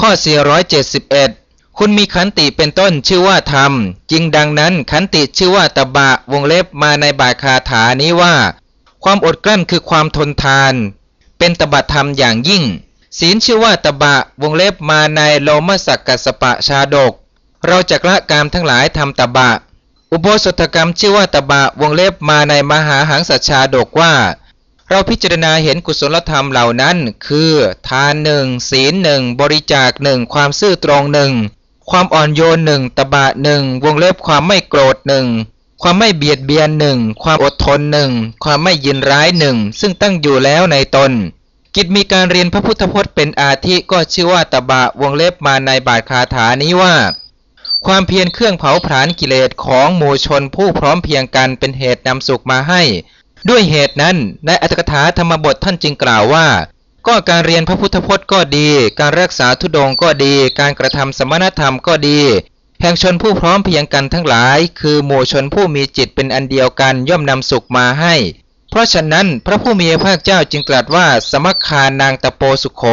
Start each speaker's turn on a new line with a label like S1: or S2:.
S1: ข้อ 471 คุณมีขันติเป็นต้นชื่อว่าธรรม จริงดังนั้นขันติชื่อว่าตบะวงเล็บมาในบาคาถานี้ว่า ความอดกลั้นคือความทนทาน เป็นตบะธรรมอย่างยิ่ง ศีลชื่อว่าตบะวงเล็บมาในโลมสักกัสปะชาดก เราจะละกามทั้งหลายทำตบะ อุโบสถกรรมชื่อว่าตบะวงเล็บมาในมหาหังสัชชาดกว่า เราพิจารณาเห็นกุศลธรรมเหล่านั้น คือทานหนึ่งศีลหนึ่งบริจาคหนึ่งความซื่อตรงหนึ่งความอ่อนโยนหนึ่งตบะหนึ่งวงเล็บความไม่โกรธหนึ่งความไม่เบียดเบียนหนึ่งความอดทนหนึ่งความไม่ยินร้ายหนึ่งซึ่งตั้งอยู่แล้วในตน กิจมีการเรียนพระพุทธพจน์เป็นอาทิก็ชื่อว่าตบะวงเล็บมาในบาทคาถานี้ว่า ความเพียรเครื่องเผาผลาญกิเลสของหมู่ชนผู้พร้อมเพียงกันเป็นเหตุนำสุขมาให้ ด้วยเหตุนั้นในอัตถกถาธรรมบทท่านจึงกล่าวว่า ก็การเรียนพระพุทธพจน์ก็ดี การรักษาทุดงก็ดี การกระทำสมณธรรมก็ดี แห่งชนผู้พร้อมเพียงกันทั้งหลาย คือหมู่ชนผู้มีจิตเป็นอันเดียวกันย่อมนำสุขมาให้ เพราะฉะนั้นพระผู้มีพระภาคเจ้าจึงตรัสว่าสมัคคานางตะโปสุขโข